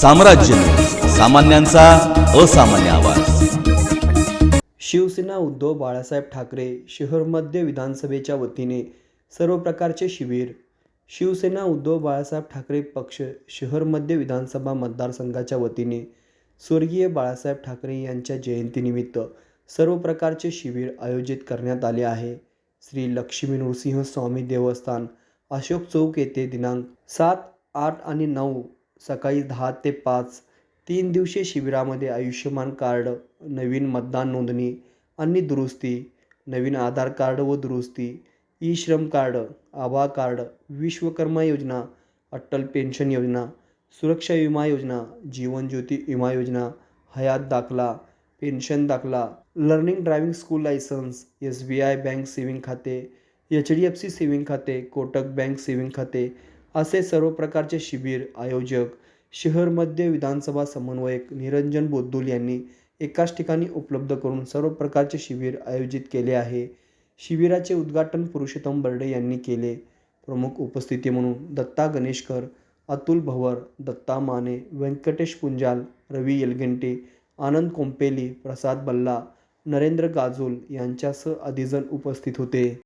साम्राज्य. सामान्यांचा असामान्य आवाज. शिवसेना उद्धव बाळासाहेब ठाकरे शहर मध्य विधानसभेच्या वतीने सर्व प्रकारचे शिबिर. शिवसेना उद्धव बाळासाहेब ठाकरे पक्ष शहर मध्य विधानसभा मतदारसंघाच्या वतीने स्वर्गीय बाळासाहेब ठाकरे यांच्या जयंतीनिमित्त सर्व प्रकारचे शिबिर आयोजित करण्यात आले आहे. श्री लक्ष्मी नृसिंह स्वामी देवस्थान अशोक चौक येथे दिनांक सात आठ आणि नऊ सकाळी दहा ते पाच. तीन दिवसीय शिबिरामध्ये आयुष्यमान कार्ड नवीन मतदान नोंदणी आणि दुरुस्ती नवीन आधार कार्ड व दुरुस्ती ई श्रम कार्ड आभा कार्ड विश्वकर्मा योजना अटल पेन्शन योजना सुरक्षा विमा योजना जीवन ज्योती विमा योजना हयात दाखला पेन्शन दाखला learning driving school licence S B I bank saving खाते H D F C saving खाते कोटक बँक सेविंग खाते असे सर्व प्रकारचे शिबिर आयोजक शहर मध्य विधानसभा समन्वयक निरंजन बोद्दुल यांनी एकाच ठिकाणी उपलब्ध करून सर्व प्रकारचे शिबिर आयोजित केले आहे. शिबिराचे उद्घाटन पुरुषोत्तम बर्डे यांनी केले. प्रमुख उपस्थिती म्हणून दत्ता गणेशकर अतुल भवर दत्ता माने व्यंकटेश पुंजाल रवी येलगंटे आनंद कोंपेली प्रसाद बल्ला नरेंद्र गाजोल यांच्यासह अधिजण उपस्थित होते.